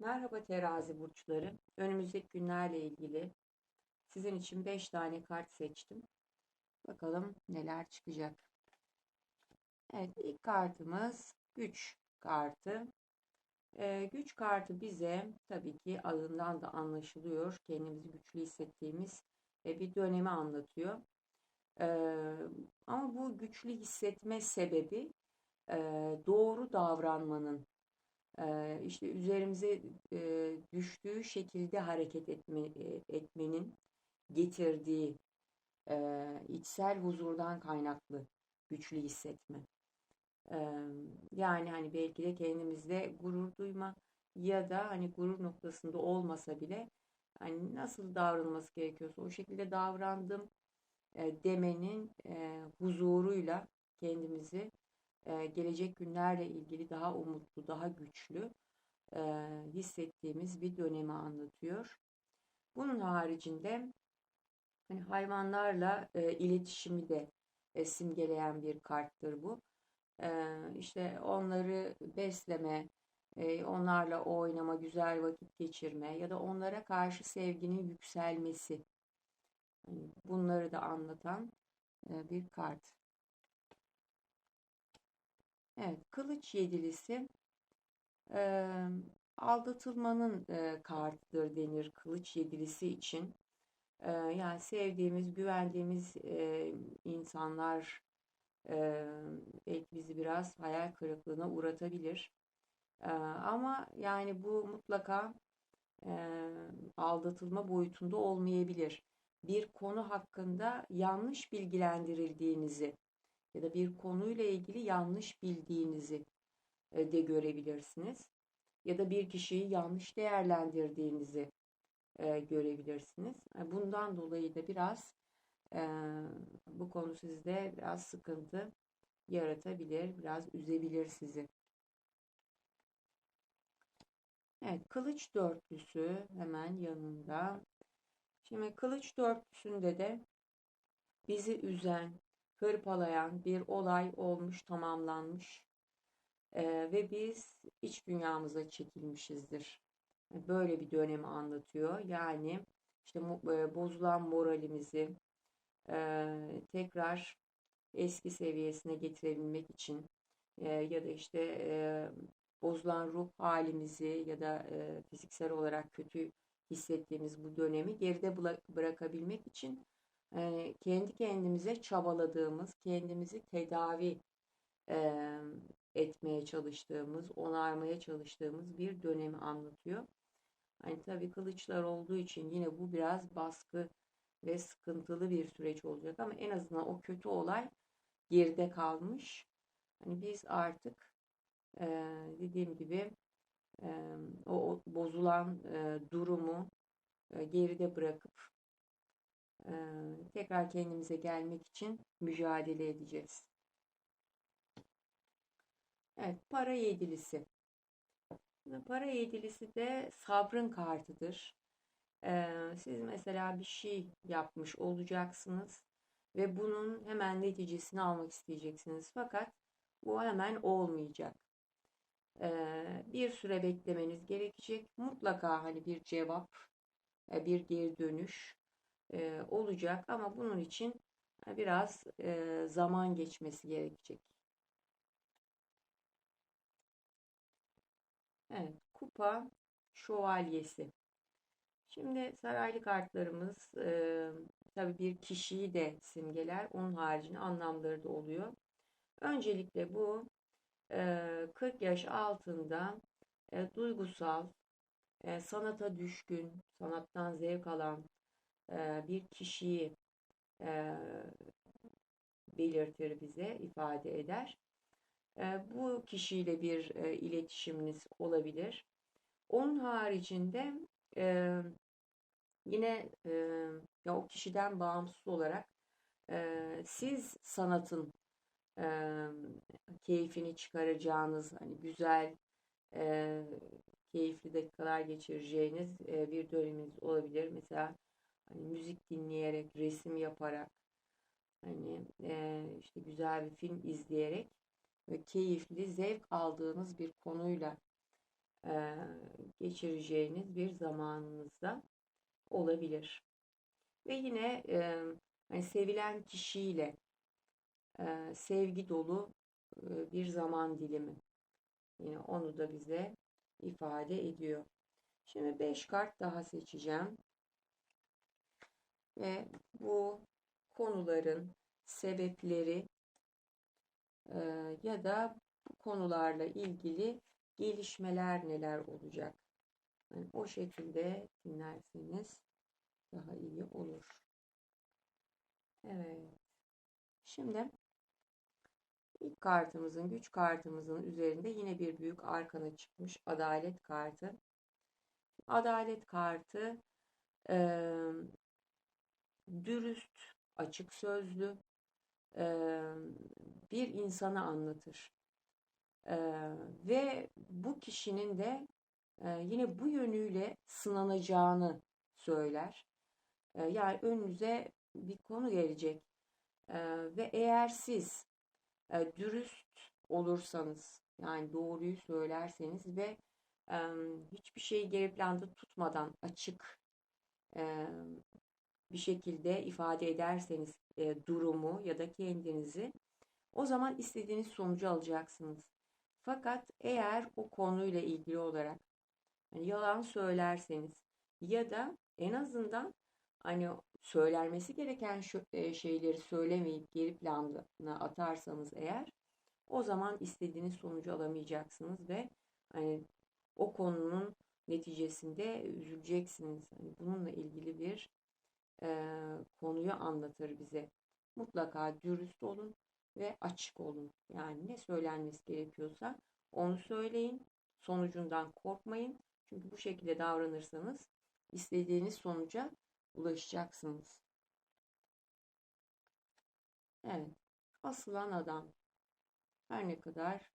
Merhaba terazi burçları. Önümüzdeki günlerle ilgili sizin için 5 tane kart seçtim. Bakalım neler çıkacak. Evet ilk kartımız güç kartı. Ee, güç kartı bize tabii ki adından da anlaşılıyor. Kendimizi güçlü hissettiğimiz e, bir dönemi anlatıyor. Ee, ama bu güçlü hissetme sebebi e, doğru davranmanın işte üzerimize düştüğü şekilde hareket etme, e, etmenin getirdiği içsel huzurdan kaynaklı güçlü hissetme. Yani hani belki de kendimizde gurur duyma ya da hani gurur noktasında olmasa bile hani nasıl davranılması gerekiyorsa o şekilde davrandım demenin huzuruyla kendimizi e, gelecek günlerle ilgili daha umutlu, daha güçlü e, hissettiğimiz bir dönemi anlatıyor. Bunun haricinde hani hayvanlarla e, iletişimi de simgeleyen bir karttır bu. E, işte onları besleme, onlarla oynama, güzel vakit geçirme ya da onlara karşı sevginin yükselmesi. Yani bunları da anlatan bir kart. Evet, kılıç yedilisi e, aldatılmanın e, kartıdır denir kılıç yedilisi için. E, yani sevdiğimiz, güvendiğimiz e, insanlar e, belki bizi biraz hayal kırıklığına uğratabilir. E, ama yani bu mutlaka e, aldatılma boyutunda olmayabilir. Bir konu hakkında yanlış bilgilendirildiğinizi ya da bir konuyla ilgili yanlış bildiğinizi e, de görebilirsiniz. Ya da bir kişiyi yanlış değerlendirdiğinizi e, görebilirsiniz. E, bundan dolayı da biraz bu konu sizde biraz sıkıntı yaratabilir, biraz üzebilir sizi. Evet, kılıç dörtlüsü hemen yanında. Şimdi kılıç dörtlüsünde de bizi üzen, hırpalayan bir olay olmuş, tamamlanmış ee, ve biz iç dünyamıza çekilmişizdir. Böyle bir dönemi anlatıyor. Yani işte e, bozulan moralimizi e, tekrar eski seviyesine getirebilmek için e, ya da işte e, bozulan ruh halimizi ya da e, fiziksel olarak kötü hissettiğimiz bu dönemi geride bırakabilmek için e, kendi kendimize çabaladığımız, kendimizi tedavi e, etmeye çalıştığımız, onarmaya çalıştığımız bir dönemi anlatıyor. Hani tabii kılıçlar olduğu için yine bu biraz baskı ve sıkıntılı bir süreç olacak ama en azından o kötü olay geride kalmış. Hani biz artık e, dediğim gibi e, o bozulan e, durumu e, geride bırakıp tekrar kendimize gelmek için mücadele edeceğiz. Evet, para yedilisi. Para yedilisi de sabrın kartıdır. Siz mesela bir şey yapmış olacaksınız ve bunun hemen neticesini almak isteyeceksiniz. Fakat bu hemen olmayacak. Bir süre beklemeniz gerekecek. Mutlaka hani bir cevap, e, bir geri dönüş e, olacak ama bunun için biraz e, zaman geçmesi gerekecek. Evet, kupa şövalyesi. Şimdi saraylı kartlarımız e, tabii bir kişiyi de simgeler. Onun haricinde anlamları da oluyor. Öncelikle bu e, 40 yaş altında e, duygusal, e, sanata düşkün, sanattan zevk alan e, bir kişiyi e, belirtir bize, ifade eder. E, bu kişiyle bir iletişiminiz olabilir. Onun haricinde yine ya o kişiden bağımsız olarak siz sanatın keyfini çıkaracağınız hani güzel keyifli dakikalar geçireceğiniz bir döneminiz olabilir. Mesela hani müzik dinleyerek, resim yaparak, hani e, işte güzel bir film izleyerek ve keyifli, zevk aldığınız bir konuyla e, geçireceğiniz bir zamanınızda olabilir. Ve yine e, hani sevilen kişiyle e, sevgi dolu e, bir zaman dilimi. Yine onu da bize ifade ediyor. Şimdi 5 kart daha seçeceğim. Ve bu konuların sebepleri e, ya da bu konularla ilgili gelişmeler neler olacak? Yani o şekilde dinlerseniz daha iyi olur. Evet. Şimdi ilk kartımızın, güç kartımızın üzerinde yine bir büyük arkana çıkmış adalet kartı. Adalet kartı dürüst, açık sözlü bir insanı anlatır. Ve bu kişinin de yine bu yönüyle sınanacağını söyler. Yani önünüze bir konu gelecek ve eğer siz dürüst olursanız yani doğruyu söylerseniz ve hiçbir şeyi geri planda tutmadan açık bir şekilde ifade ederseniz e, durumu ya da kendinizi o zaman istediğiniz sonucu alacaksınız. Fakat eğer o konuyla ilgili olarak yani yalan söylerseniz ya da en azından hani söylenmesi gereken şu, e, şeyleri söylemeyip geri plana atarsanız eğer o zaman istediğiniz sonucu alamayacaksınız ve hani o konunun neticesinde üzüleceksiniz. Hani bununla ilgili bir e, konuyu anlatır bize. Mutlaka dürüst olun ve açık olun. Yani ne söylenmesi gerekiyorsa onu söyleyin. Sonucundan korkmayın. Çünkü bu şekilde davranırsanız istediğiniz sonuca ulaşacaksınız. Evet. Asılan adam. Her ne kadar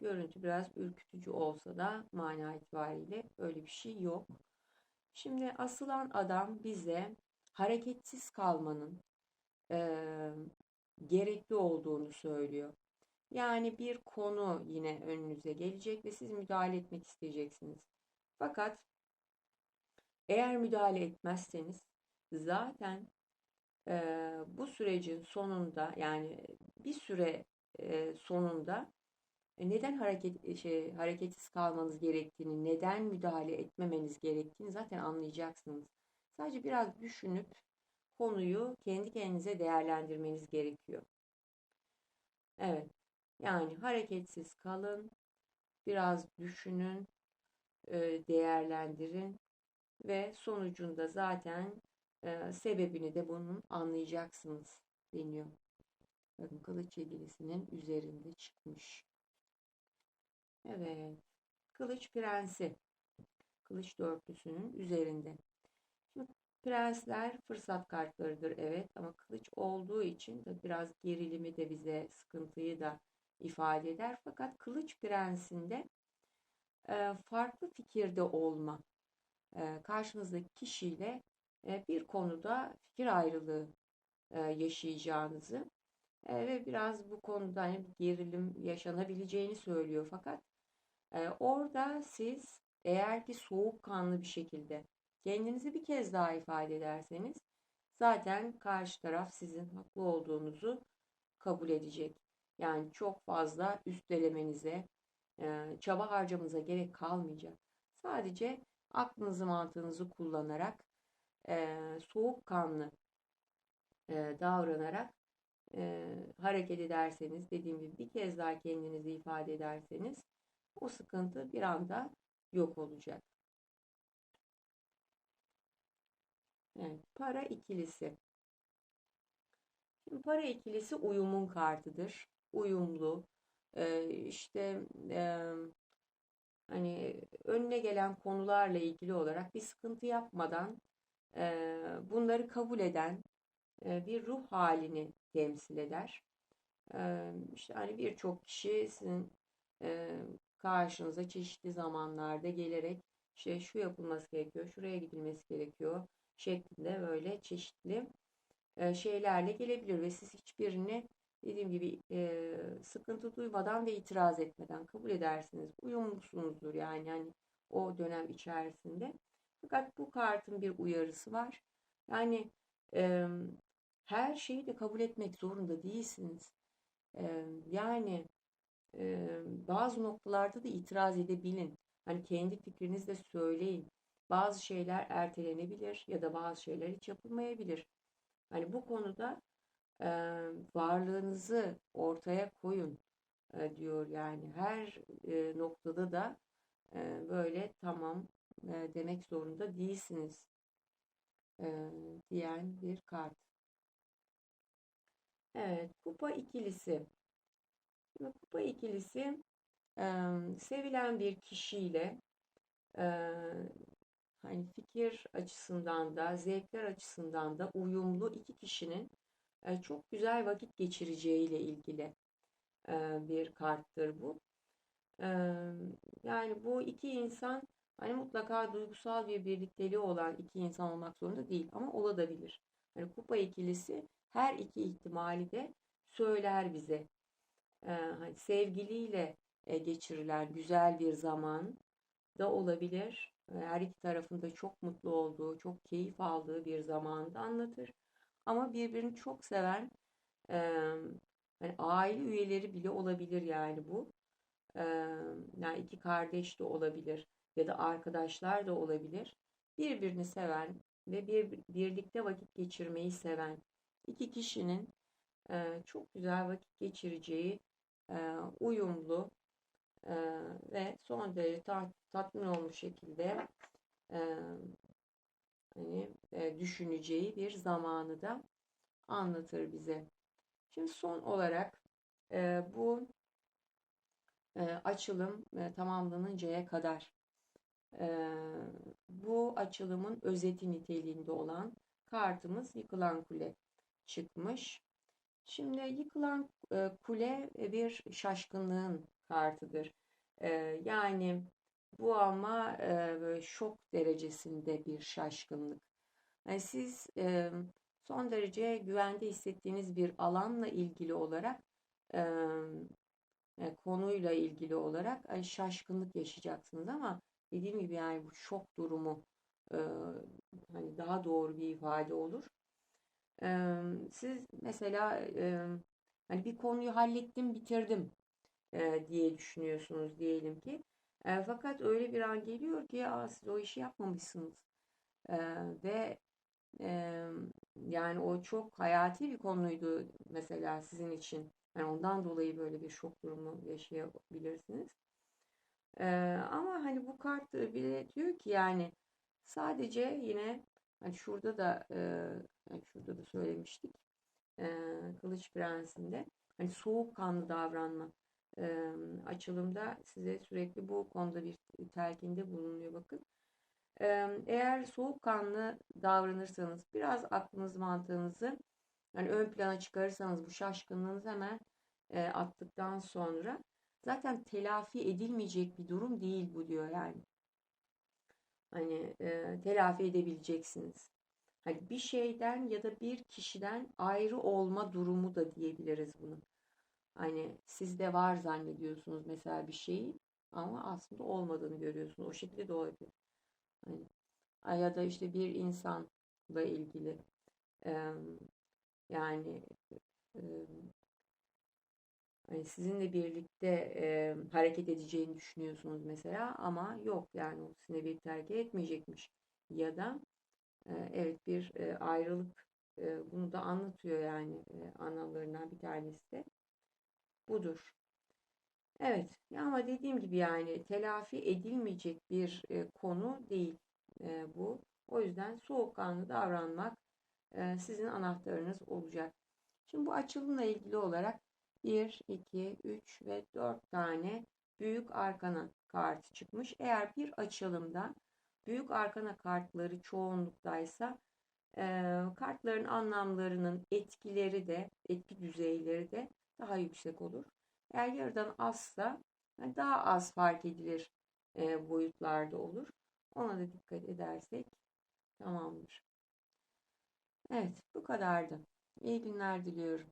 görüntü biraz ürkütücü olsa da mana itibariyle öyle bir şey yok. Şimdi asılan adam bize hareketsiz kalmanın e, gerekli olduğunu söylüyor. Yani bir konu yine önünüze gelecek ve siz müdahale etmek isteyeceksiniz. Fakat eğer müdahale etmezseniz zaten e, bu sürecin sonunda yani bir süre e, sonunda neden hareket şey hareketsiz kalmanız gerektiğini, neden müdahale etmemeniz gerektiğini zaten anlayacaksınız. Sadece biraz düşünüp konuyu kendi kendinize değerlendirmeniz gerekiyor. Evet. Yani hareketsiz kalın, biraz düşünün, değerlendirin ve sonucunda zaten sebebini de bunun anlayacaksınız deniyor. Bakın kılıç yedilisinin üzerinde çıkmış. Evet. Kılıç prensi. Kılıç dörtlüsünün üzerinde. Prensler fırsat kartlarıdır evet ama kılıç olduğu için de biraz gerilimi de bize sıkıntıyı da ifade eder. Fakat kılıç prensinde e, farklı fikirde olma, e, karşınızdaki kişiyle e, bir konuda fikir ayrılığı yaşayacağınızı ve biraz bu konuda hani gerilim yaşanabileceğini söylüyor. Fakat orada siz eğer ki soğukkanlı bir şekilde kendinizi bir kez daha ifade ederseniz zaten karşı taraf sizin haklı olduğunuzu kabul edecek. Yani çok fazla üstelemenize, çaba harcamanıza gerek kalmayacak. Sadece aklınızı mantığınızı kullanarak soğukkanlı davranarak hareket ederseniz dediğim gibi bir kez daha kendinizi ifade ederseniz o sıkıntı bir anda yok olacak. Evet, para ikilisi. Şimdi para ikilisi uyumun kartıdır. Uyumlu. Ee, işte e, hani önüne gelen konularla ilgili olarak bir sıkıntı yapmadan e, bunları kabul eden e, bir ruh halini temsil eder. E, işte hani birçok kişi sizin e, karşınıza çeşitli zamanlarda gelerek işte şu yapılması gerekiyor, şuraya gidilmesi gerekiyor şeklinde böyle çeşitli e, şeylerle gelebilir ve siz hiçbirini dediğim gibi e, sıkıntı duymadan ve itiraz etmeden kabul edersiniz. Uyumlusunuzdur yani hani o dönem içerisinde. Fakat bu kartın bir uyarısı var. Yani her şeyi de kabul etmek zorunda değilsiniz. Yani bazı noktalarda da itiraz edebilin. Hani kendi fikrinizi de söyleyin. Bazı şeyler ertelenebilir ya da bazı şeyler hiç yapılmayabilir. Hani bu konuda e, varlığınızı ortaya koyun e, diyor yani. Her e, noktada da e, böyle tamam e, demek zorunda değilsiniz e, diyen bir kart. Evet, kupa ikilisi. Şimdi kupa ikilisi sevilen bir kişiyle hani fikir açısından da zevkler açısından da uyumlu iki kişinin çok güzel vakit geçireceğiyle ilgili bir karttır bu. Yani bu iki insan hani mutlaka duygusal bir birlikteliği olan iki insan olmak zorunda değil ama olabilir. Hani kupa ikilisi her iki ihtimali de söyler bize. Hani sevgiliyle geçirilen güzel bir zaman da olabilir. Her iki tarafında çok mutlu olduğu, çok keyif aldığı bir zamanı anlatır. Ama birbirini çok seven hani aile üyeleri bile olabilir yani bu. Yani iki kardeş de olabilir ya da arkadaşlar da olabilir. Birbirini seven ve bir, birlikte vakit geçirmeyi seven iki kişinin çok güzel vakit geçireceği uyumlu ve son derece tatmin olmuş şekilde hani düşüneceği bir zamanı da anlatır bize. Şimdi son olarak bu açılım tamamlanıncaya kadar bu açılımın özeti niteliğinde olan kartımız yıkılan kule çıkmış. Şimdi yıkılan kule bir şaşkınlığın kartıdır. Yani bu ama böyle şok derecesinde bir şaşkınlık. Yani siz son derece güvende hissettiğiniz bir alanla ilgili olarak konuyla ilgili olarak şaşkınlık yaşayacaksınız ama dediğim gibi yani bu şok durumu hani daha doğru bir ifade olur. Siz mesela hani bir konuyu hallettim, bitirdim diye düşünüyorsunuz diyelim ki. Fakat öyle bir an geliyor ki ya siz o işi yapmamışsınız. Ve yani o çok hayati bir konuydu mesela sizin için. Yani ondan dolayı böyle bir şok durumu yaşayabilirsiniz. Ama hani bu kart bile diyor ki yani sadece yine hani şurada da yani şurada da söylemiştik. Kılıç Prensi'nde hani soğukkanlı davranma açılımda size sürekli bu konuda bir telkinde bulunuyor bakın. Eğer soğukkanlı davranırsanız biraz aklınız mantığınızı yani ön plana çıkarırsanız bu şaşkınlığınızı hemen attıktan sonra zaten telafi edilmeyecek bir durum değil bu diyor yani. Hani e, telafi edebileceksiniz. Hani bir şeyden ya da bir kişiden ayrı olma durumu da diyebiliriz bunu. Hani sizde var zannediyorsunuz mesela bir şeyi ama aslında olmadığını görüyorsunuz. O şekilde de olabilir. Hani, ya da işte bir insanla ilgili e, yani e, hani sizinle birlikte e, hareket edeceğini düşünüyorsunuz mesela ama yok yani o sizinle bir terk etmeyecekmiş ya da e, evet bir e, ayrılık e, bunu da anlatıyor yani e, anlamlarından bir tanesi de budur. Evet ama dediğim gibi yani telafi edilmeyecek bir e, konu değil e, bu. O yüzden soğukkanlı davranmak e, sizin anahtarınız olacak. Şimdi bu açılımla ilgili olarak 1, 2, 3 ve 4 tane büyük arkana kartı çıkmış. Eğer bir açılımda büyük arkana kartları çoğunluktaysa e, kartların anlamlarının etkileri de etki düzeyleri de daha yüksek olur. Eğer yarıdan azsa yani daha az fark edilir e, boyutlarda olur. Ona da dikkat edersek tamamdır. Evet bu kadardı. İyi günler diliyorum.